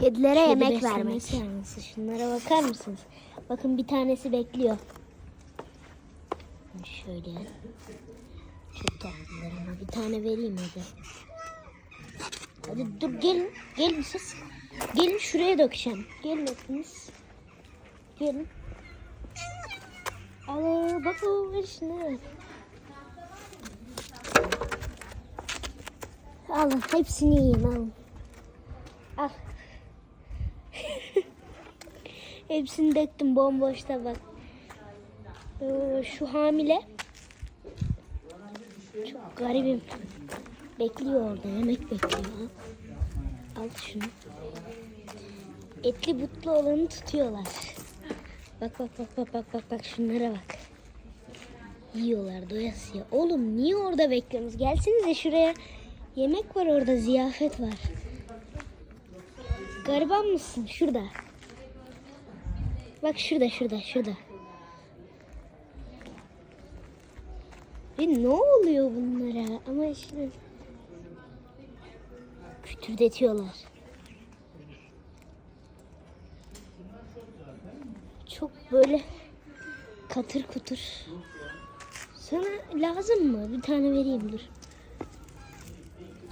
Kedilere Kedi yemek vermek. seansı. Şunlara bakar mısınız? Bakın bir tanesi bekliyor. Şöyle. Çok tatlılar ama bir tane vereyim hadi. Hadi dur gelin. Gelin siz. Gelin şuraya dökeceğim. Gelin hepiniz. Gelin. Al bak o ver şunu. Alın hepsini yiyin alın. Al. Hepsini döktüm bomboş tabak. Ee, Şu hamile. Çok garibim. Bekliyor orada yemek bekliyor. Al şunu. Etli butlu olanı tutuyorlar. Bak bak bak bak bak bak bak şunlara bak. Yiyorlar doyasıya. Oğlum niye orada bekliyorsunuz? Gelsenize şuraya. Yemek var orada ziyafet var. Gariban mısın? Şurada. Bak şurada şurada şurada. Ve ne oluyor bunlara? Ama işte kütürdetiyorlar. Çok böyle katır kutur. Sana lazım mı? Bir tane vereyim dur.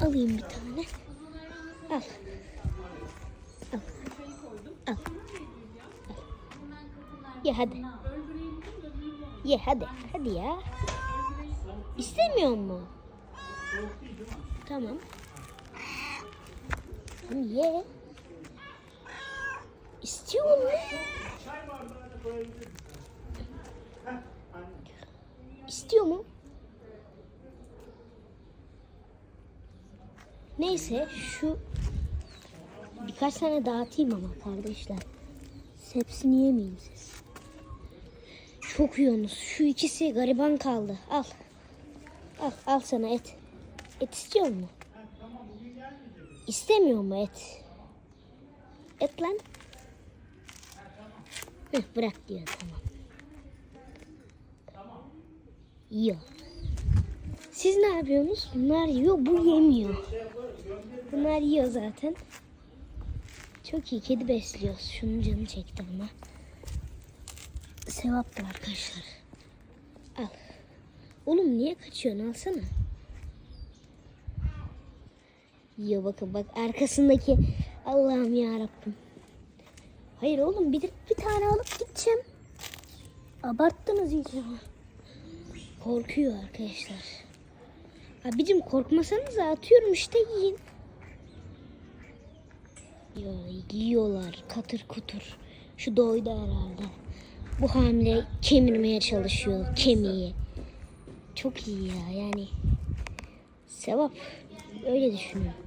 Alayım bir tane. Al. Ye hadi. Ye hadi. Hadi ya. İstemiyor mu? Tamam. Tamam, Ye. İstiyor mu? İstiyor mu? Neyse şu birkaç tane dağıtayım ama kardeşler. Hepsini yemeyin siz. Çok yiyorsunuz. Şu ikisi gariban kaldı. Al. Al, al sana et. Et istiyor mu? İstemiyor mu et? Et lan. Heh, bırak diyor tamam. Yiyor. Siz ne yapıyorsunuz? Bunlar yiyor, bu yemiyor. Bunlar yiyor zaten. Çok iyi kedi besliyoruz. Şunun canı çekti ama. Sevaptır arkadaşlar. Al. Oğlum niye kaçıyorsun? Alsana. Yiyor bakın bak arkasındaki Allah'ım ya Rabbim. Hayır oğlum bir, bir tane alıp gideceğim. Abarttınız iyice. Korkuyor arkadaşlar. Abicim korkmasanız atıyorum işte yiyin. Ya yiyorlar katır kutur. Şu doydu herhalde. Bu hamile kemirmeye çalışıyor kemiği. Çok iyi ya yani. Sevap. Öyle düşünüyorum.